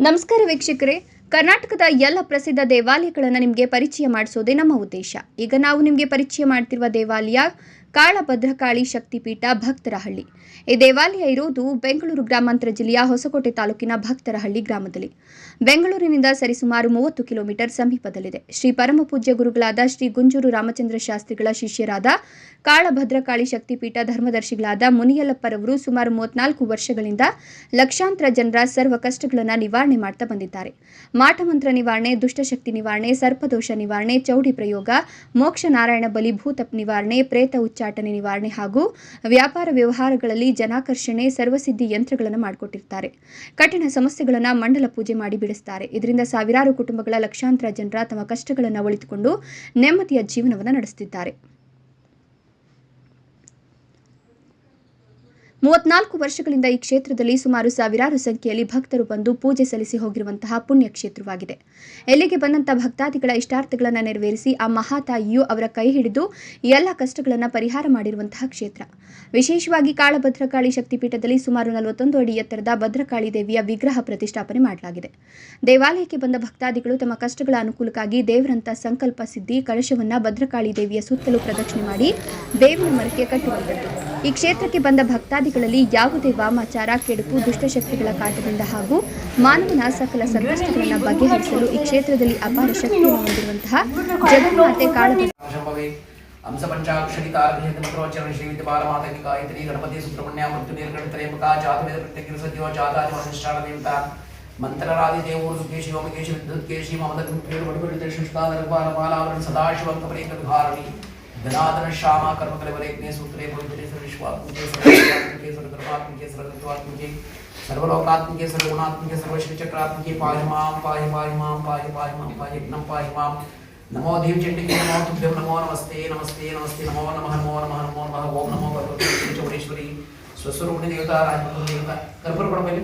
ನಮಸ್ಕಾರ ವೀಕ್ಷಕರೇ. ಕರ್ನಾಟಕದ ಎಲ್ಲ ಪ್ರಸಿದ್ಧ ದೇವಾಲಯಗಳನ್ನು ನಿಮಗೆ ಪರಿಚಯ ಮಾಡಿಸೋದೇ ನಮ್ಮ ಉದ್ದೇಶ. ಈಗ ನಾವು ನಿಮಗೆ ಪರಿಚಯ ಮಾಡ್ತಿರುವ ದೇವಾಲಯ ಕಾಳಭದ್ರಕಾಳಿ ಶಕ್ತಿಪೀಠ ಭಕ್ತರಹಳ್ಳಿ. ಈ ದೇವಾಲಯ ಇರುವುದು ಬೆಂಗಳೂರು ಗ್ರಾಮಾಂತರ ಜಿಲ್ಲೆಯ ಹೊಸಕೋಟೆ ತಾಲೂಕಿನ ಭಕ್ತರಹಳ್ಳಿ ಗ್ರಾಮದಲ್ಲಿ. ಬೆಂಗಳೂರಿನಿಂದ ಸರಿಸುಮಾರು ಮೂವತ್ತು ಕಿಲೋಮೀಟರ್ ಸಮೀಪದಲ್ಲಿದೆ. ಶ್ರೀ ಪರಮಪೂಜ್ಯ ಗುರುಗಳಾದ ಶ್ರೀ ಗುಂಜೂರು ರಾಮಚಂದ್ರ ಶಾಸ್ತ್ರಿಗಳ ಶಿಷ್ಯರಾದ ಕಾಳಭದ್ರಕಾಳಿ ಶಕ್ತಿಪೀಠ ಧರ್ಮದರ್ಶಿಗಳಾದ ಮುನಿಯಲ್ಲಪ್ಪರವರು ಸುಮಾರು ಮೂವತ್ನಾಲ್ಕು ವರ್ಷಗಳಿಂದ ಲಕ್ಷಾಂತರ ಜನರ ಸರ್ವ ಕಷ್ಟಗಳನ್ನು ನಿವಾರಣೆ ಮಾಡ್ತಾ ಬಂದಿದ್ದಾರೆ. ಮಾಟಮಂತ್ರ ನಿವಾರಣೆ, ದುಷ್ಟಶಕ್ತಿ ನಿವಾರಣೆ, ಸರ್ಪದೋಷ ನಿವಾರಣೆ, ಚೌಡಿ ಪ್ರಯೋಗ ಮೋಕ್ಷ ನಾರಾಯಣ ಬಲಿ ಭೂತ ನಿವಾರಣೆ, ಪ್ರೇತ ಉಚ್ಚಾಟನೆ ನಿವಾರಣೆ ಹಾಗೂ ವ್ಯಾಪಾರ ವ್ಯವಹಾರಗಳಲ್ಲಿ ಜನಾಕರ್ಷಣೆ, ಸರ್ವಸಿದ್ಧಿ ಯಂತ್ರಗಳನ್ನು ಮಾಡಿಕೊಟ್ಟಿರ್ತಾರೆ. ಕಠಿಣ ಸಮಸ್ಯೆಗಳನ್ನು ಮಂಡಲ ಪೂಜೆ ಮಾಡಿ ಬಿಡಿಸ್ತಾರೆ. ಇದರಿಂದ ಸಾವಿರಾರು ಕುಟುಂಬಗಳ ಲಕ್ಷಾಂತರ ಜನರ ತಮ್ಮ ಕಷ್ಟಗಳನ್ನು ಒಳಿತುಕೊಂಡು ನೆಮ್ಮದಿಯ ಜೀವನವನ್ನು ನಡೆಸುತ್ತಿದ್ದಾರೆ ಮೂವತ್ನಾಲ್ಕು ವರ್ಷಗಳಿಂದ ಈ ಕ್ಷೇತ್ರದಲ್ಲಿ ಸುಮಾರು ಸಾವಿರಾರು ಸಂಖ್ಯೆಯಲ್ಲಿ ಭಕ್ತರು ಬಂದು ಪೂಜೆ ಸಲ್ಲಿಸಿ ಹೋಗಿರುವಂತಹ ಪುಣ್ಯ ಕ್ಷೇತ್ರವಾಗಿದೆ ಎಲ್ಲಿಗೆ ಬಂದಂತಹ ಭಕ್ತಾದಿಗಳ ಇಷ್ಟಾರ್ಥಗಳನ್ನು ನೆರವೇರಿಸಿ ಆ ಮಹಾತಾಯಿಯು ಅವರ ಕೈ ಹಿಡಿದು ಎಲ್ಲ ಕಷ್ಟಗಳನ್ನು ಪರಿಹಾರ ಮಾಡಿರುವಂತಹ ಕ್ಷೇತ್ರ. ವಿಶೇಷವಾಗಿ ಕಾಳಭದ್ರಕಾಳಿ ಶಕ್ತಿಪೀಠದಲ್ಲಿ ಸುಮಾರು ನಲವತ್ತೊಂದು ಅಡಿ ಎತ್ತರದ ಭದ್ರಕಾಳಿ ದೇವಿಯ ವಿಗ್ರಹ ಪ್ರತಿಷ್ಠಾಪನೆ ಮಾಡಲಾಗಿದೆ. ದೇವಾಲಯಕ್ಕೆ ಬಂದ ಭಕ್ತಾದಿಗಳು ತಮ್ಮ ಕಷ್ಟಗಳ ಅನುಕೂಲಕ್ಕಾಗಿ ದೇವರಂತ ಸಂಕಲ್ಪ ಸಿದ್ಧಿ ಕಳಶವನ್ನು ಭದ್ರಕಾಳಿ ದೇವಿಯ ಸುತ್ತಲೂ ಪ್ರದಕ್ಷಿಣೆ ಮಾಡಿ ದೇವಿನ ಮರಕ್ಕೆ ಕಟ್ಟುವಂಥದ್ದು ಈ ಕ್ಷೇತ್ರಕ್ಕೆ ಬಂದ ಭಕ್ತಾದಿಗಳಲ್ಲಿ ಯಾವುದೇ ವಾಮಾಚಾರ ಕೆಡುಕು ದುಷ್ಟಶಕ್ತಿಗಳ ಕಾಟದಿಂದ ಹಾಗೂ ಮಾನವನ ಸಕಲ ಸಂಕಷ್ಟಗಳನ್ನು ಬಗೆಹರಿಸಲು ಈ ಕ್ಷೇತ್ರದಲ್ಲಿ ಅಪಾರ ಶಕ್ತಿಯನ್ನು ಹೊಂದಿರುವಂತಹ ಜಗನ್ಮಾತೆ ದೇವತಾ. ಮಂತ್ರರಾದಿ ದೇವರು ಸುಖೇಶಿ ಓಮಕೇಶಿ ವಿದ್ಯುತ್ಕೇಶಿ ಮಮದ ಗುಂಪೇರು ಬಡಬಡಿತ ಶಿಷ್ಟಾದರ ಬಾಲ ಬಾಲಾವರಣ ಸದಾಶಿವಂ ಕಪರೇಕ ವಿಹಾರಣಿ. धनाधन श्यामा कर्मकले वरेग्ने सूत्रे पवित्रे सर्वविश्वात्मके सर्वविश्वात्मके सर्वधर्मात्मके सर्वतत्वात्मके सर्वलोकात्मके सर्वगुणात्मके सर्वश्रीचक्रात्मके पाहि माँ, पाहि पाहि माँ, पाहि पाहि माँ, पाहि नम पाहि माँ। नमो देवचण्डिके नमो तुभ्यं नमो नमस्ते नमस्ते नमस्ते, नमो नमः नमो नमः नमो नमः, ओम नमो भगवती चौड़ेश्वरी स्वस्वरूपिणी देवता राजपुत्र देवता। कर्पूर पढ़ो पहले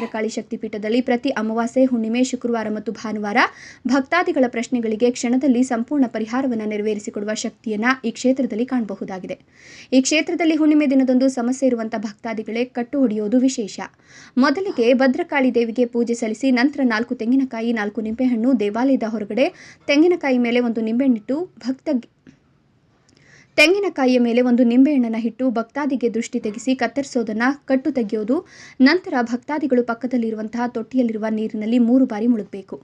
ಭದ್ರಕಾಳಿ ಶಕ್ತಿಪೀಠದಲ್ಲಿ ಪ್ರತಿ ಅಮಾವಾಸ್ಯೆ, ಹುಣ್ಣಿಮೆ, ಶುಕ್ರವಾರ ಮತ್ತು ಭಾನುವಾರ ಭಕ್ತಾದಿಗಳ ಪ್ರಶ್ನೆಗಳಿಗೆ ಕ್ಷಣದಲ್ಲಿ ಸಂಪೂರ್ಣ ಪರಿಹಾರವನ್ನು ನೆರವೇರಿಸಿಕೊಡುವ ಶಕ್ತಿಯನ್ನ ಈ ಕ್ಷೇತ್ರದಲ್ಲಿ ಕಾಣಬಹುದಾಗಿದೆ. ಈ ಕ್ಷೇತ್ರದಲ್ಲಿ ಹುಣ್ಣಿಮೆ ದಿನದಂದು ಸಮಸ್ಯೆ ಇರುವಂತಹ ಭಕ್ತಾದಿಗಳೇ ಕಟ್ಟು ಹೊಡೆಯೋದು ವಿಶೇಷ. ಮೊದಲಿಗೆ ಭದ್ರಕಾಳಿ ದೇವಿಗೆ ಪೂಜೆ ಸಲ್ಲಿಸಿ ನಂತರ ನಾಲ್ಕು ತೆಂಗಿನಕಾಯಿ, ನಾಲ್ಕು ನಿಂಬೆಹಣ್ಣು ದೇವಾಲಯದ ಹೊರಗಡೆ ತೆಂಗಿನಕಾಯಿ ಮೇಲೆ ಒಂದು ನಿಂಬೆಹಣ್ಣಿಟ್ಟು ಭಕ್ತ ತೆಂಗಿನಕಾಯಿಯ ಮೇಲೆ ಒಂದು ನಿಂಬೆಹಣ್ಣನ್ನು ಇಟ್ಟು ಭಕ್ತಾದಿಗೆ ದೃಷ್ಟಿ ತೆಗೆಸಿ ಕತ್ತರಿಸೋದನ್ನ ಕಟ್ಟು ತೆಗೆಯೋದು. ನಂತರ ಭಕ್ತಾದಿಗಳು ಪಕ್ಕದಲ್ಲಿರುವಂತಹ ತೊಟ್ಟಿಯಲ್ಲಿರುವ ನೀರಿನಲ್ಲಿ ಮೂರು ಬಾರಿ ಮುಳುಗಬೇಕು.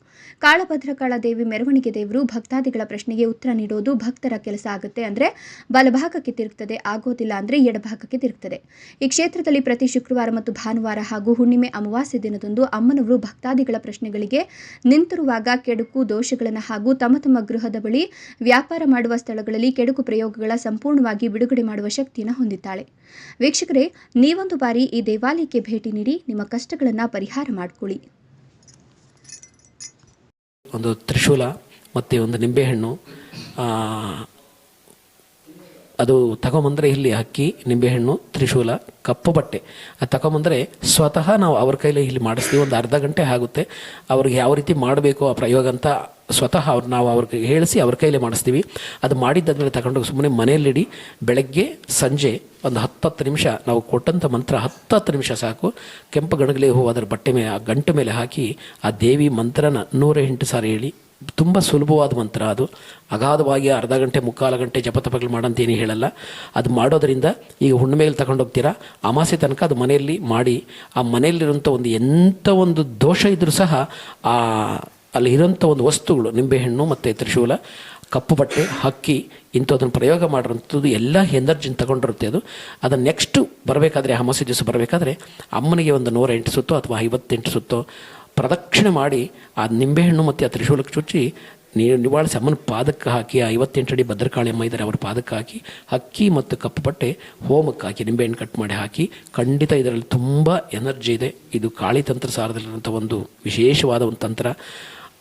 ಕಾಳಭದ್ರಕಾಳ ದೇವಿ ಮೆರವಣಿಗೆ ದೇವರು ಭಕ್ತಾದಿಗಳ ಪ್ರಶ್ನೆಗೆ ಉತ್ತರ ನೀಡೋದು ಭಕ್ತರ ಕೆಲಸ ಆಗುತ್ತೆ ಅಂದ್ರೆ ಬಲಭಾಗಕ್ಕೆ ತಿರುಗ್ತದೆ, ಆಗೋದಿಲ್ಲ ಅಂದ್ರೆ ಎಡಭಾಗಕ್ಕೆ ತಿರುಗ್ತದೆ. ಈ ಕ್ಷೇತ್ರದಲ್ಲಿ ಪ್ರತಿ ಶುಕ್ರವಾರ ಮತ್ತು ಭಾನುವಾರ ಹಾಗೂ ಹುಣ್ಣಿಮೆ ಅಮಾವಾಸ್ಯೆ ದಿನದಂದು ಅಮ್ಮನವರು ಭಕ್ತಾದಿಗಳ ಪ್ರಶ್ನೆಗಳಿಗೆ ನಿಂತಿರುವಾಗ ಕೆಡುಕು ದೋಷಗಳನ್ನು ಹಾಗೂ ತಮ್ಮ ತಮ್ಮ ಗೃಹದ ಬಳಿ ವ್ಯಾಪಾರ ಮಾಡುವ ಸ್ಥಳಗಳಲ್ಲಿ ಕೆಡುಕು ಪ್ರಯೋಗಗಳ ಸಂಪೂರ್ಣವಾಗಿ ಬಿಡುಗಡೆ ಮಾಡುವ ಶಕ್ತಿಯನ್ನು ಹೊಂದಿದ್ದಾಳೆ. ವೀಕ್ಷಕರೇ, ನೀವೊಂದು ಬಾರಿ ಈ ದೇವಾಲಯಕ್ಕೆ ಭೇಟಿ ನೀಡಿ ನಿಮ್ಮ ಕಷ್ಟಗಳನ್ನು ಪರಿಹಾರ ಮಾಡಿಕೊಳ್ಳಿ. ಒಂದು ತ್ರಿಶೂಲ, ಮತ್ತು ಒಂದು ನಿಂಬೆಹಣ್ಣು ಅದು ತಗೊಂಬಂದರೆ ಇಲ್ಲಿ ಅಕ್ಕಿ, ನಿಂಬೆಹಣ್ಣು, ತ್ರಿಶೂಲ, ಕಪ್ಪು ಬಟ್ಟೆ. ಅದು ತಗೊಂಬಂದರೆ ಸ್ವತಃ ನಾವು ಅವ್ರ ಕೈಲಿ ಇಲ್ಲಿ ಮಾಡಿಸ್ತೀವಿ. ಒಂದು ಅರ್ಧ ಗಂಟೆ ಆಗುತ್ತೆ. ಅವ್ರಿಗೆ ಯಾವ ರೀತಿ ಮಾಡಬೇಕು ಆ ಪ್ರಯೋಗ ಅಂತ ಸ್ವತಃ ಅವ್ರು ನಾವು ಅವ್ರಿಗೆ ಹೇಳಿಸಿ ಅವ್ರ ಕೈಯಲ್ಲಿ ಮಾಡಿಸ್ತೀವಿ. ಅದು ಮಾಡಿದ್ದಾದ್ಮೇಲೆ ತಗೊಂಡೋಗಿ ಸುಮ್ಮನೆ ಮನೆಯಲ್ಲಿಡಿ, ಬೆಳಗ್ಗೆ, ಸಂಜೆ ಒಂದು ಹತ್ತತ್ತು ನಿಮಿಷ ನಾವು ಕೊಟ್ಟಂಥ ಮಂತ್ರ ಹತ್ತತ್ತು ನಿಮಿಷ ಸಾಕು. ಕೆಂಪು ಗಣಗಲಿ ಹೂ ಅದರ ಬಟ್ಟೆ ಮೇಲೆ, ಆ ಗಂಟು ಮೇಲೆ ಹಾಕಿ ಆ ದೇವಿ ಮಂತ್ರನ ನೂರ ಎಂಟು ಸಾರಿ ಹೇಳಿ. ತುಂಬ ಸುಲಭವಾದ ಮಂತ್ರ ಅದು. ಅಗಾಧವಾಗಿ ಅರ್ಧ ಗಂಟೆ, ಮುಕ್ಕಾಲು ಗಂಟೆ ಜಪತಪಗಳು ಮಾಡಂತೇನು ಹೇಳಲ್ಲ. ಅದು ಮಾಡೋದರಿಂದ ಈಗ ಹುಣ್ಣಿಮೆಯಲ್ಲಿ ತಗೊಂಡೋಗ್ತೀರಾ ಅಮಾಸೆ ತನಕ ಅದು ಮನೆಯಲ್ಲಿ ಮಾಡಿ, ಆ ಮನೆಯಲ್ಲಿರುವಂಥ ಒಂದು ಎಂಥ ಒಂದು ದೋಷ ಇದ್ದರೂ ಸಹ ಆ ಅಲ್ಲಿ ಇರೋಂಥ ಒಂದು ವಸ್ತುಗಳು ನಿಂಬೆಹಣ್ಣು ಮತ್ತು ತ್ರಿಶೂಲ ಕಪ್ಪು ಬಟ್ಟೆ, ಹಕ್ಕಿ ಇಂಥದನ್ನು ಪ್ರಯೋಗ ಮಾಡಿರೋಂಥದ್ದು ಎಲ್ಲ ಎನರ್ಜಿನ ತಗೊಂಡಿರುತ್ತೆ ಅದು. ಅದನ್ನು ನೆಕ್ಸ್ಟು ಬರಬೇಕಾದ್ರೆ ಅಮಾಸೆ ದಿವಸ ಬರಬೇಕಾದ್ರೆ, ಅಮ್ಮನಿಗೆ ಒಂದು ನೂರ ಎಂಟು ಸುತ್ತೋ ಅಥವಾ ಐವತ್ತೆಂಟು ಸುತ್ತೋ ಪ್ರದಕ್ಷಿಣೆ ಮಾಡಿ ಆ ನಿಂಬೆಹಣ್ಣು ಮತ್ತು ಆ ತ್ರಿಶೂಲಕ್ಕೆ ಚುಚ್ಚಿ ನೀರು ನಿವಾಳಿಸಿ ಅಮ್ಮನ ಪಾದಕ್ಕೆ ಹಾಕಿ ಐವತ್ತೆಂಟು ಅಡಿ ಭದ್ರಕಾಳಿ ಅಮ್ಮ ಇದ್ದಾರೆ ಅವ್ರ ಪಾದಕ್ಕೆ ಹಾಕಿ ಅಕ್ಕಿ ಮತ್ತು ಕಪ್ಪು ಬಟ್ಟೆ ಹೋಮಕ್ಕೆ ಹಾಕಿ ನಿಂಬೆಹಣ್ಣು ಕಟ್ ಮಾಡಿ ಹಾಕಿ, ಖಂಡಿತ ಇದರಲ್ಲಿ ತುಂಬ ಎನರ್ಜಿ ಇದೆ. ಇದು ಕಾಳಿ ತಂತ್ರ ಸಾರದಲ್ಲಿರುವಂಥ ಒಂದು ವಿಶೇಷವಾದ ಒಂದು ತಂತ್ರ.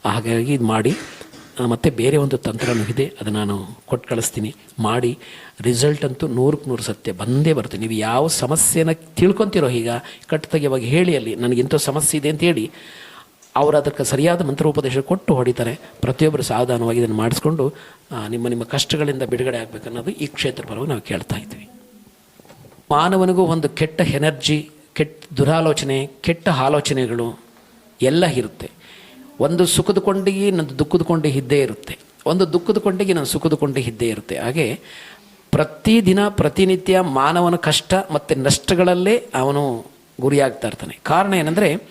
ಹಾಗಾಗಿ ಇದು ಮಾಡಿ ಮತ್ತು ಬೇರೆ ಒಂದು ತಂತ್ರನೂ ಇದೆ ಅದು ನಾನು ಕೊಟ್ಟು ಕಳಿಸ್ತೀನಿ. ಮಾಡಿ ರಿಸಲ್ಟ್ ಅಂತೂ ನೂರಕ್ಕೆ ನೂರು ಸತ್ಯ, ಬಂದೇ ಬರುತ್ತೆ. ನೀವು ಯಾವ ಸಮಸ್ಯೆನ ತಿಳ್ಕೊತಿರೋ ಈಗ ಕಟ್ಟ ತೆಗೆಯುವಾಗ ಹೇಳಿ ಅಲ್ಲಿ ನನಗಿಂಥ ಸಮಸ್ಯೆ ಇದೆ ಅಂತ ಹೇಳಿ ಅವರು ಅದಕ್ಕೆ ಸರಿಯಾದ ಮಂತ್ರೋಪದೇಶ ಕೊಟ್ಟು ಹೊಡಿತಾರೆ. ಪ್ರತಿಯೊಬ್ಬರು ಸಾವಧಾನವಾಗಿ ಇದನ್ನು ಮಾಡಿಸ್ಕೊಂಡು ನಿಮ್ಮ ನಿಮ್ಮ ಕಷ್ಟಗಳಿಂದ ಬಿಡುಗಡೆ ಆಗಬೇಕನ್ನೋದು ಈ ಕ್ಷೇತ್ರ ಪರವಾಗಿ ನಾವು ಕೇಳ್ತಾ ಇದ್ವಿ. ಮಾನವನಿಗೂ ಒಂದು ಕೆಟ್ಟ ಎನರ್ಜಿ ಕೆಟ್ಟ ದುರಾಲೋಚನೆ, ಕೆಟ್ಟ ಆಲೋಚನೆಗಳು ಎಲ್ಲ ಇರುತ್ತೆ. ಒಂದು ಸುಖದ ಕೊಂಡಿಗೆ ಇನ್ನೊಂದು ದುಃಖದ ಕೊಂಡಿ ಇದ್ದೇ ಇರುತ್ತೆ. ಒಂದು ದುಃಖದ ಕೊಂಡಿಗೆ ಇನ್ನೊಂದು ಸುಖದ ಕೊಂಡಿ ಇದ್ದೇ ಇರುತ್ತೆ. ಹಾಗೆ ಪ್ರತಿದಿನ, ಪ್ರತಿನಿತ್ಯ ಮಾನವನ ಕಷ್ಟ ಮತ್ತು ನಷ್ಟಗಳಲ್ಲೇ ಅವನು ಗುರಿಯಾಗ್ತಾ ಇರ್ತಾನೆ. ಕಾರಣ ಏನಂದರೆ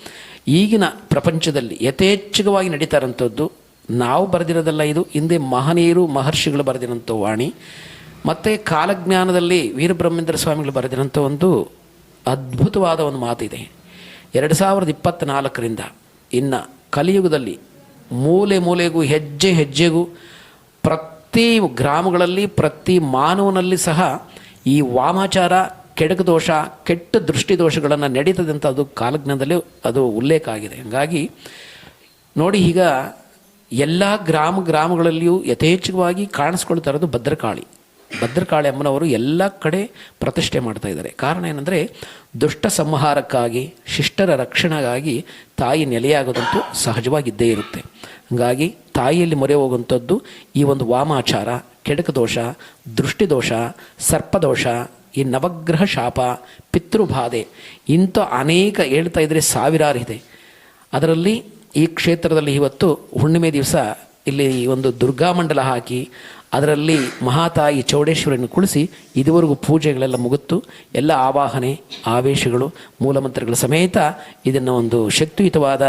ಈಗಿನ ಪ್ರಪಂಚದಲ್ಲಿ ಯಥೇಚ್ಛವಾಗಿ ನಡೀತಾ ಇರೋಂಥದ್ದು ನಾವು ಬರೆದಿರೋದಲ್ಲ ಇದು, ಹಿಂದೆ ಮಹನೀಯರು, ಮಹರ್ಷಿಗಳು ಬರೆದಿರೋಂಥ ವಾಣಿ, ಮತ್ತು ಕಾಲಜ್ಞಾನದಲ್ಲಿ ವೀರಬ್ರಹ್ಮೇಂದ್ರ ಸ್ವಾಮಿಗಳು ಬರೆದಿರೋಂಥ ಒಂದು ಅದ್ಭುತವಾದ ಒಂದು ಮಾತಿದೆ. ಎರಡು ಸಾವಿರದ ಇಪ್ಪತ್ತ್ನಾಲ್ಕರಿಂದ ಇನ್ನು ಕಲಿಯುಗದಲ್ಲಿ ಮೂಲೆ ಮೂಲೆಗೂ, ಹೆಜ್ಜೆ ಹೆಜ್ಜೆಗೂ, ಪ್ರತಿ ಗ್ರಾಮಗಳಲ್ಲಿ, ಪ್ರತಿ ಮಾನವನಲ್ಲಿ ಸಹ ಈ ವಾಮಾಚಾರ, ಕೆಡಕ ದೋಷ, ಕೆಟ್ಟ ದೃಷ್ಟಿ ದೋಷಗಳನ್ನು ನಡೀತದೆ ಅಂತ ಅದು ಕಾಲಜ್ಞದಲ್ಲಿ ಅದು ಉಲ್ಲೇಖ ಆಗಿದೆ. ಹಾಗಾಗಿ ನೋಡಿ ಈಗ ಎಲ್ಲ ಗ್ರಾಮ ಗ್ರಾಮಗಳಲ್ಲಿಯೂ ಯಥೇಚ್ಛವಾಗಿ ಕಾಣಿಸ್ಕೊಳ್ತಾ ಇರೋದು ಭದ್ರಕಾಳಿ. ಭದ್ರಕಾಳಿ ಅಮ್ಮನವರು ಎಲ್ಲ ಕಡೆ ಪ್ರತಿಷ್ಠೆ ಮಾಡ್ತಾ ಇದ್ದಾರೆ. ಕಾರಣ ಏನಂದರೆ, ದುಷ್ಟ ಸಂಹಾರಕ್ಕಾಗಿ, ಶಿಷ್ಟರ ರಕ್ಷಣೆಗಾಗಿ ತಾಯಿ ನೆಲೆಯಾಗೋದಂತೂ ಸಹಜವಾಗಿದ್ದೇ ಇರುತ್ತೆ. ಹಾಗಾಗಿ ತಾಯಿಯಲ್ಲಿ ಮೊರೆ ಹೋಗುವಂಥದ್ದು ಈ ಒಂದು ವಾಮಾಚಾರ ಕೆಡಕ ದೋಷ ದೃಷ್ಟಿದೋಷ, ಸರ್ಪದೋಷ, ಈ ನವಗ್ರಹ ಶಾಪ, ಪಿತೃಬಾಧೆ ಇಂಥ ಅನೇಕ ಹೇಳ್ತಾ ಇದ್ದರೆ ಸಾವಿರಾರು ಇದೆ. ಅದರಲ್ಲಿ ಈ ಕ್ಷೇತ್ರದಲ್ಲಿ ಇವತ್ತು ಹುಣ್ಣಿಮೆ ದಿವಸ ಇಲ್ಲಿ ಒಂದು ದುರ್ಗಾಮಂಡಲ ಹಾಕಿ ಅದರಲ್ಲಿ ಮಹಾತಾಯಿ ಚೌಡೇಶ್ವರಿಯನ್ನು ಕುಳಿಸಿ ಇದುವರೆಗೂ ಪೂಜೆಗಳೆಲ್ಲ ಮುಗಿತು ಎಲ್ಲ ಆವಾಹನೆ, ಆವೇಶಗಳು, ಮೂಲಮಂತ್ರಗಳ ಸಮೇತ ಇದನ್ನು ಒಂದು ಶಕ್ತಿಯುತವಾದ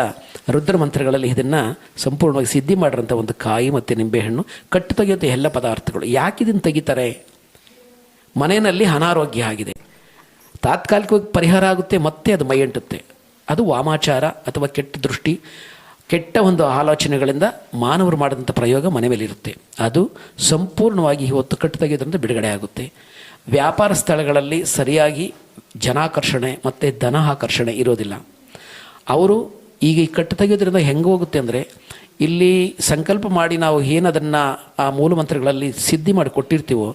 ರುದ್ರ ಮಂತ್ರಗಳಲ್ಲಿ ಇದನ್ನು ಸಂಪೂರ್ಣವಾಗಿ ಸಿದ್ಧಿ ಮಾಡಿರೋಂಥ ಒಂದು ಕಾಯಿ ಮತ್ತು ನಿಂಬೆಹಣ್ಣು ಕಟ್ಟು ತೆಗೆಯುವಂಥ ಎಲ್ಲ ಪದಾರ್ಥಗಳು. ಯಾಕೆ ಇದನ್ನು ತೆಗಿತಾರೆ? ಮನೆಯಲ್ಲಿ ಅನಾರೋಗ್ಯ ಆಗಿದೆ. ತಾತ್ಕಾಲಿಕವಾಗಿ ಪರಿಹಾರ ಆಗುತ್ತೆ, ಮತ್ತೆ ಅದು ಮೈಯಂಟುತ್ತೆ. ಅದು ವಾಮಾಚಾರ ಅಥವಾ ಕೆಟ್ಟ ದೃಷ್ಟಿ. ಕೆಟ್ಟ ಒಂದು ಆಲೋಚನೆಗಳಿಂದ ಮಾನವರು ಮಾಡಿದಂಥ ಪ್ರಯೋಗ ಮನೆ ಮೇಲೆ ಇರುತ್ತೆ. ಅದು ಸಂಪೂರ್ಣವಾಗಿ ಇವತ್ತು ಕಟ್ಟು ತೆಗೆಯೋದ್ರಿಂದ ಬಿಡುಗಡೆ ಆಗುತ್ತೆ. ವ್ಯಾಪಾರ ಸ್ಥಳಗಳಲ್ಲಿ ಸರಿಯಾಗಿ ಜನಾಕರ್ಷಣೆ ಮತ್ತು ಧನ ಆಕರ್ಷಣೆ ಇರೋದಿಲ್ಲ. ಅವರು ಈಗ ಈ ಕಟ್ಟು ತೆಗೆಯೋದ್ರಿಂದ ಹೆಂಗೆ ಹೋಗುತ್ತೆ ಅಂದರೆ, ಇಲ್ಲಿ ಸಂಕಲ್ಪ ಮಾಡಿ ನಾವು ಏನು ಅದನ್ನು ಆ ಮೂಲಮಂತ್ರಗಳಲ್ಲಿ ಸಿದ್ಧಿ ಮಾಡಿ ಕೊಟ್ಟಿರ್ತೀವೋ,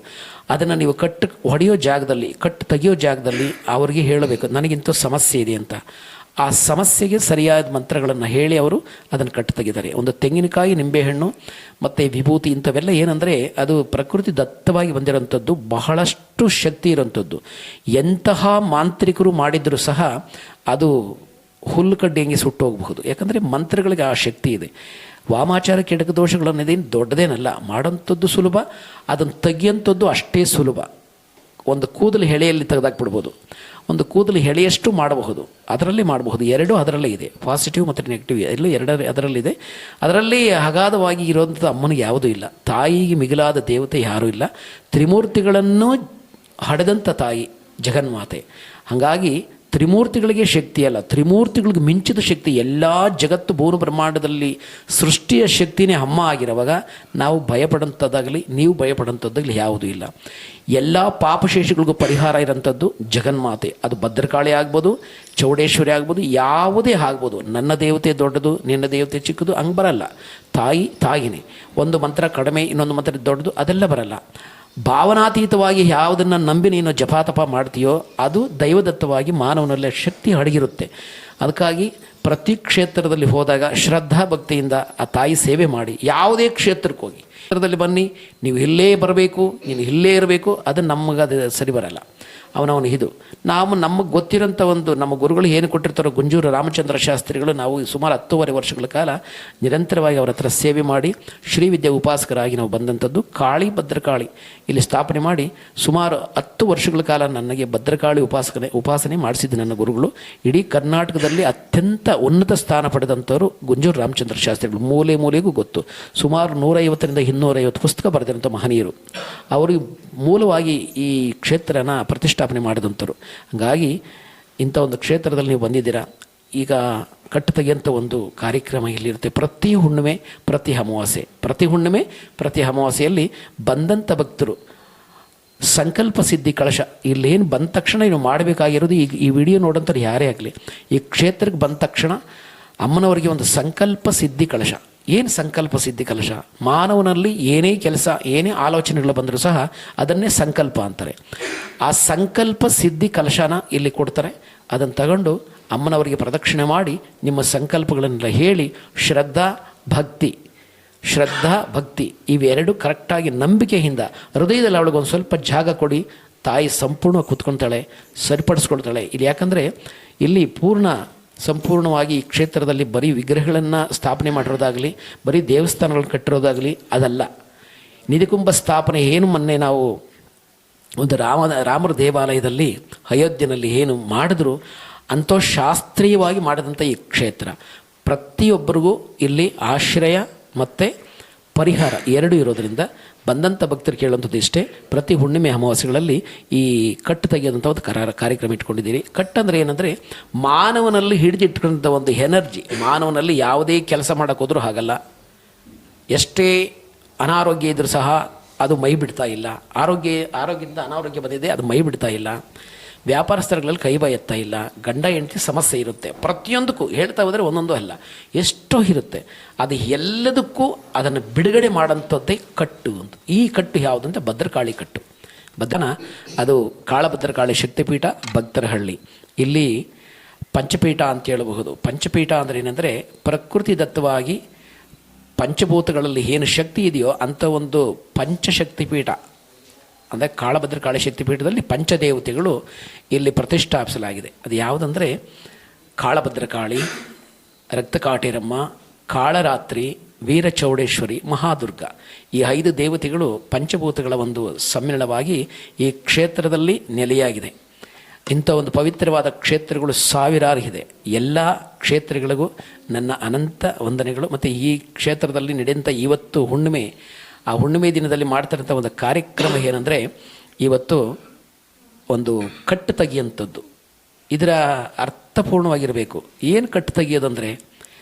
ಅದನ್ನು ನೀವು ಕಟ್ಟು ಹೊಡೆಯೋ ಜಾಗದಲ್ಲಿ, ಕಟ್ಟು ತೆಗೆಯೋ ಜಾಗದಲ್ಲಿ ಅವರಿಗೆ ಹೇಳಬೇಕು, ನನಗಿಂತ ಸಮಸ್ಯೆ ಇದೆ ಅಂತ. ಆ ಸಮಸ್ಯೆಗೆ ಸರಿಯಾದ ಮಂತ್ರಗಳನ್ನು ಹೇಳಿ ಅವರು ಅದನ್ನು ಕಟ್ಟು ತೆಗಿತಾರೆ ಒಂದು ತೆಂಗಿನಕಾಯಿ, ನಿಂಬೆಹಣ್ಣು ಮತ್ತು ವಿಭೂತಿ ಇಂಥವೆಲ್ಲ ಏನಂದರೆ ಅದು ಪ್ರಕೃತಿ ದತ್ತವಾಗಿ ಬಂದಿರೋಂಥದ್ದು ಬಹಳಷ್ಟು ಶಕ್ತಿ ಇರೋಂಥದ್ದು ಎಂತಹ ಮಾಂತ್ರಿಕರು ಮಾಡಿದರೂ ಸಹ ಅದು ಹುಲ್ಲು ಕಡ್ಡಿ ಹಂಗೆ ಸುಟ್ಟು ಹೋಗಬಹುದು. ಯಾಕಂದರೆ ಮಂತ್ರಗಳಿಗೆ ಆ ಶಕ್ತಿ ಇದೆ. ವಾಮಾಚಾರ ಕೆಡಕ ದೋಷಗಳನ್ನೇನು ದೊಡ್ಡದೇನಲ್ಲ ಮಾಡೋಂಥದ್ದು ಸುಲಭ, ಅದನ್ನು ತೆಗಿಯೋಂಥದ್ದು ಅಷ್ಟೇ ಸುಲಭ. ಒಂದು ಕೂದಲು ಹೆಳೆಯಲ್ಲಿ ತೆಗೆದಾಕ್ಬಿಡ್ಬೋದು. ಒಂದು ಕೂದಲು ಹೆಳೆಯಷ್ಟು ಮಾಡಬಹುದು. ಅದರಲ್ಲಿ ಮಾಡಬಹುದು. ಎರಡೂ ಅದರಲ್ಲೇ ಇದೆ. ಪಾಸಿಟಿವ್ ಮತ್ತು ನೆಗೆಟಿವ್ ಎಲ್ಲೂ ಎರಡರ ಅದರಲ್ಲಿದೆ. ಅದರಲ್ಲಿ ಅಗಾಧವಾಗಿ ಇರುವಂಥದ್ದು ಅಮ್ಮನಿಗೆ ಯಾವುದೂ ಇಲ್ಲ. ತಾಯಿಗೆ ಮಿಗಿಲಾದ ದೇವತೆ ಯಾರೂ ಇಲ್ಲ. ತ್ರಿಮೂರ್ತಿಗಳನ್ನು ಹಡೆದಂಥ ತಾಯಿ ಜಗನ್ಮಾತೆ. ಹಾಗಾಗಿ ತ್ರಿಮೂರ್ತಿಗಳಿಗೆ ಶಕ್ತಿ ಅಲ್ಲ, ತ್ರಿಮೂರ್ತಿಗಳಿಗೆ ಮಿಂಚಿದ ಶಕ್ತಿ, ಎಲ್ಲ ಜಗತ್ತು ಭೂನು ಬ್ರಹ್ಮಾಂಡದಲ್ಲಿ ಸೃಷ್ಟಿಯ ಶಕ್ತಿನೇ ಅಮ್ಮ ಆಗಿರುವಾಗ ನಾವು ಭಯಪಡಂಥದ್ದಾಗಲಿ ನೀವು ಭಯಪಡೋಂಥದ್ದಾಗಲಿ ಯಾವುದೂ ಇಲ್ಲ. ಎಲ್ಲ ಪಾಪಶೇಷಗಳಿಗೂ ಪರಿಹಾರ ಇರೋಂಥದ್ದು ಜಗನ್ಮಾತೆ. ಅದು ಭದ್ರಕಾಳಿ ಆಗ್ಬೋದು, ಚೌಡೇಶ್ವರಿ ಆಗ್ಬೋದು, ಯಾವುದೇ ಆಗ್ಬೋದು. ನನ್ನ ದೇವತೆ ದೊಡ್ಡದು, ನಿನ್ನ ದೇವತೆ ಚಿಕ್ಕದು, ಹಂಗೆ ಬರಲ್ಲ. ತಾಯಿ, ತಾಯಿನೇ. ಒಂದು ಮಂತ್ರ ಕಡಿಮೆ, ಇನ್ನೊಂದು ಮಂತ್ರ ದೊಡ್ಡದು, ಅದೆಲ್ಲ ಬರಲ್ಲ. ಭಾವನಾತೀತವಾಗಿ ಯಾವುದನ್ನು ನಂಬಿ ನೀನು ಜಪಾತಪ ಮಾಡ್ತೀಯೋ ಅದು ದೈವದತ್ತವಾಗಿ ಮಾನವನಲ್ಲಿ ಶಕ್ತಿ ಅಡಗಿರುತ್ತೆ ಅದಕ್ಕಾಗಿ ಪ್ರತಿ ಕ್ಷೇತ್ರದಲ್ಲಿ ಹೋದಾಗ ಶ್ರದ್ಧಾ ಭಕ್ತಿಯಿಂದ ಆ ತಾಯಿ ಸೇವೆ ಮಾಡಿ. ಯಾವುದೇ ಕ್ಷೇತ್ರಕ್ಕೆ ಹೋಗಿ ಕ್ಷೇತ್ರದಲ್ಲಿ ಬನ್ನಿ, ನೀವು ಇಲ್ಲೇ ಬರಬೇಕು, ನೀನು ಇಲ್ಲೇ ಇರಬೇಕು, ಅದು ನಮಗೆ ಅದು ಸರಿ ಬರಲ್ಲ. ಅವನವನು ಇದು. ನಾವು ನಮಗೆ ಗೊತ್ತಿರೋಂಥ ಒಂದು, ನಮ್ಮ ಗುರುಗಳು ಏನು ಕೊಟ್ಟಿರ್ತಾರೋ ಗುಂಜೂರು ರಾಮಚಂದ್ರ ಶಾಸ್ತ್ರಿಗಳು ನಾವು ಸುಮಾರು ಹತ್ತೂವರೆ ವರ್ಷಗಳ ಕಾಲ ನಿರಂತರವಾಗಿ ಅವರ ಹತ್ರ ಸೇವೆ ಮಾಡಿ ಶ್ರೀವಿದ್ಯಾ ಉಪಾಸಕರಾಗಿ ನಾವು ಬಂದಂಥದ್ದು ಕಾಳಿ ಭದ್ರಕಾಳಿ. ಇಲ್ಲಿ ಸ್ಥಾಪನೆ ಮಾಡಿ ಸುಮಾರು ಹತ್ತು ವರ್ಷಗಳ ಕಾಲ ನನಗೆ ಭದ್ರಕಾಳಿ ಉಪಾಸಕನೆ, ಉಪಾಸನೆ ಮಾಡಿಸಿದ್ದು ನನ್ನ ಗುರುಗಳು. ಇಡೀ ಕರ್ನಾಟಕದಲ್ಲಿ ಅತ್ಯಂತ ಉನ್ನತ ಸ್ಥಾನ ಪಡೆದಂಥವರು ಗುಂಜೂರು ರಾಮಚಂದ್ರ ಶಾಸ್ತ್ರಿಗಳು. ಮೂಲೆ ಮೂಲೆಗೂ ಗೊತ್ತು. ಸುಮಾರು ನೂರೈವತ್ತರಿಂದ ಇನ್ನೂರೈವತ್ತು ಪುಸ್ತಕ ಬರೆದಿರೋಂಥ ಮಹನೀಯರು. ಅವರು ಮೂಲವಾಗಿ ಈ ಕ್ಷೇತ್ರನ ಪ್ರತಿಷ್ಠಾಪನೆ ಮಾಡಿದಂಥರು ಹಾಗಾಗಿ ಇಂಥ ಒಂದು ಕ್ಷೇತ್ರದಲ್ಲಿ ನೀವು ಬಂದಿದ್ದೀರಾ, ಈಗ ಕಟ್ಟು ತೆಗೆಯಂಥ ಒಂದು ಕಾರ್ಯಕ್ರಮ ಇಲ್ಲಿರುತ್ತೆ ಪ್ರತಿ ಹುಣ್ಣಿಮೆ, ಪ್ರತಿ ಅಮಾವಾಸ್ಯೆ. ಪ್ರತಿ ಹುಣ್ಣಿಮೆ, ಪ್ರತಿ ಅಮಾವಾಸ್ಯೆಯಲ್ಲಿ ಬಂದಂಥ ಭಕ್ತರು, ಸಂಕಲ್ಪ ಸಿದ್ಧಿ ಕಳಶ. ಇಲ್ಲೇನು ಬಂದ ತಕ್ಷಣ ನೀವು ಮಾಡಬೇಕಾಗಿರೋದು ಈಗ ಈ ವಿಡಿಯೋ ನೋಡೋಂಥವ್ರು ಯಾರೇ ಆಗಲಿ, ಈ ಕ್ಷೇತ್ರಕ್ಕೆ ಬಂದ ತಕ್ಷಣ ಅಮ್ಮನವರಿಗೆ ಒಂದು ಸಂಕಲ್ಪ ಸಿದ್ಧಿ ಕಳಶ. ಏನು ಸಂಕಲ್ಪ ಸಿದ್ಧಿ ಕಲಶ? ಮಾನವನಲ್ಲಿ ಏನೇ ಕೆಲಸ, ಏನೇ ಆಲೋಚನೆಗಳು ಬಂದರೂ ಸಹ ಅದನ್ನೇ ಸಂಕಲ್ಪ ಅಂತಾರೆ. ಆ ಸಂಕಲ್ಪ ಸಿದ್ಧಿ ಕಲಶನ ಇಲ್ಲಿ ಕೊಡ್ತಾರೆ. ಅದನ್ನು ತಗೊಂಡು ಅಮ್ಮನವರಿಗೆ ಪ್ರದಕ್ಷಿಣೆ ಮಾಡಿ ನಿಮ್ಮ ಸಂಕಲ್ಪಗಳನ್ನೆಲ್ಲ ಹೇಳಿ ಶ್ರದ್ಧಾ, ಭಕ್ತಿ ಶ್ರದ್ಧಾ, ಭಕ್ತಿ ಇವೆರಡು ಕರೆಕ್ಟಾಗಿ ನಂಬಿಕೆಯಿಂದ ಹೃದಯದಲ್ಲಿ ಅವಳಿಗೊಂದು ಸ್ವಲ್ಪ ಜಾಗ ಕೊಡಿ. ತಾಯಿ ಸಂಪೂರ್ಣ ಕೂತ್ಕೊಳ್ತಾಳೆ ಸರಿಪಡಿಸ್ಕೊಳ್ತಾಳೆ. ಇಲ್ಲಿ ಯಾಕಂದರೆ ಇಲ್ಲಿ ಪೂರ್ಣ ಸಂಪೂರ್ಣವಾಗಿ ಈ ಕ್ಷೇತ್ರದಲ್ಲಿ ಬರೀ ವಿಗ್ರಹಗಳನ್ನು ಸ್ಥಾಪನೆ ಮಾಡಿರೋದಾಗಲಿ, ಬರೀ ದೇವಸ್ಥಾನಗಳನ್ನು ಕಟ್ಟಿರೋದಾಗಲಿ ಅದಲ್ಲ. ನಿಧಿಕುಂಭ ಸ್ಥಾಪನೆ ಏನು ಮೊನ್ನೆ ನಾವು ಒಂದು ರಾಮ, ರಾಮರ ದೇವಾಲಯದಲ್ಲಿ ಅಯೋಧ್ಯೆಯಲ್ಲಿ ಏನು ಮಾಡಿದ್ರು, ಅಂಥ ಶಾಸ್ತ್ರೀಯವಾಗಿ ಮಾಡಿದಂಥ ಈ ಕ್ಷೇತ್ರ. ಪ್ರತಿಯೊಬ್ಬರಿಗೂ ಇಲ್ಲಿ ಆಶ್ರಯ ಮತ್ತು ಪರಿಹಾರ ಎರಡು ಇರೋದರಿಂದ ಬಂದಂಥ ಭಕ್ತರು ಕೇಳುವಂಥದ್ದು ಇಷ್ಟೇ. ಪ್ರತಿ ಹುಣ್ಣಿಮೆ ಅಮಾವಾಸ್ಯಗಳಲ್ಲಿ ಈ ಕಟ್ಟು ತೆಗೆಯೋದಂಥ ಒಂದು ಕರಾರ ಕಾರ್ಯಕ್ರಮ ಇಟ್ಕೊಂಡಿದ್ದೀರಿ. ಕಟ್ಟಂದ್ರೆ ಏನಂದರೆ ಮಾನವನಲ್ಲಿ ಹಿಡಿದಿಟ್ಕೊಂಥ ಒಂದು ಎನರ್ಜಿ. ಮಾನವನಲ್ಲಿ ಯಾವುದೇ ಕೆಲಸ ಮಾಡೋಕ್ಕೋದ್ರೂ ಹಾಗಲ್ಲ. ಎಷ್ಟೇ ಅನಾರೋಗ್ಯ ಇದ್ದರೂ ಸಹ ಅದು ಮೈ ಬಿಡ್ತಾ ಇಲ್ಲ. ಆರೋಗ್ಯ, ಆರೋಗ್ಯದಿಂದ ಅನಾರೋಗ್ಯ ಬಂದಿದೆ, ಅದು ಮೈ ಬಿಡ್ತಾ ಇಲ್ಲ. ವ್ಯಾಪಾರ ಸ್ಥಳಗಳಲ್ಲಿ ಕೈ ಬಾಯತ್ತಾ ಇಲ್ಲ, ಗಂಡ ಹೆಂಡತಿ ಸಮಸ್ಯೆ ಇರುತ್ತೆ. ಪ್ರತಿಯೊಂದಕ್ಕೂ ಹೇಳ್ತಾ ಹೋದರೆ ಒಂದೊಂದು ಅಲ್ಲ, ಎಷ್ಟೋ ಇರುತ್ತೆ. ಅದು ಎಲ್ಲದಕ್ಕೂ ಅದನ್ನು ಬಿಡುಗಡೆ ಮಾಡೋಂಥದ್ದೇ ಕಟ್ಟು ಅಂತ. ಈ ಕಟ್ಟು ಯಾವುದಂತೆ ಭದ್ರಕಾಳಿ ಕಟ್ಟು. ಭದ್ರನ, ಅದು ಕಾಳಭದ್ರಕಾಳಿ ಶಕ್ತಿಪೀಠ ಭಕ್ತರಹಳ್ಳಿ ಇಲ್ಲಿ ಪಂಚಪೀಠ ಅಂತ ಹೇಳಬಹುದು. ಪಂಚಪೀಠ ಅಂದರೆ ಏನಂದರೆ ಪ್ರಕೃತಿ ದತ್ತವಾಗಿ ಪಂಚಭೂತಗಳಲ್ಲಿ ಏನು ಶಕ್ತಿ ಇದೆಯೋ ಅಂಥ ಒಂದು ಪಂಚಶಕ್ತಿ ಪೀಠ ಅಂದರೆ ಕಾಳಭದ್ರ ಕಾಳಿ ಶಕ್ತಿ ಪೀಠದಲ್ಲಿ ಪಂಚದೇವತೆಗಳು ಇಲ್ಲಿ ಪ್ರತಿಷ್ಠಾಪಿಸಲಾಗಿದೆ. ಅದು ಯಾವುದಂದರೆ ಕಾಳಭದ್ರಕಾಳಿ ರಕ್ತಕಾಟೇರಮ್ಮ ಕಾಳರಾತ್ರಿ, ವೀರಚೌಡೇಶ್ವರಿ, ಮಹಾದುರ್ಗ. ಈ ಐದು ದೇವತೆಗಳು ಪಂಚಭೂತಗಳ ಒಂದು ಸಮ್ಮಿಳನವಾಗಿ ಈ ಕ್ಷೇತ್ರದಲ್ಲಿ ನೆಲೆಯಾಗಿದೆ. ಇಂಥ ಒಂದು ಪವಿತ್ರವಾದ ಕ್ಷೇತ್ರಗಳು ಸಾವಿರಾರು ಇದೆ. ಎಲ್ಲ ಕ್ಷೇತ್ರಗಳಿಗೂ ನನ್ನ ಅನಂತ ವಂದನೆಗಳು. ಮತ್ತು ಈ ಕ್ಷೇತ್ರದಲ್ಲಿ ನಡೆಯುವಂಥ ಇವತ್ತು ಹುಣ್ಣಿಮೆ ಆ ಹುಣ್ಣಿಮೆ ದಿನದಲ್ಲಿ ಮಾಡ್ತಿರೋಂಥ ಒಂದು ಕಾರ್ಯಕ್ರಮ ಏನಂದರೆ ಇವತ್ತು ಒಂದು ಕಟ್ಟು ತೆಗಿಯಂಥದ್ದು ಇದರ ಅರ್ಥಪೂರ್ಣವಾಗಿರಬೇಕು. ಏನು ಕಟ್ಟು ತೆಗಿಯೋದಂದರೆ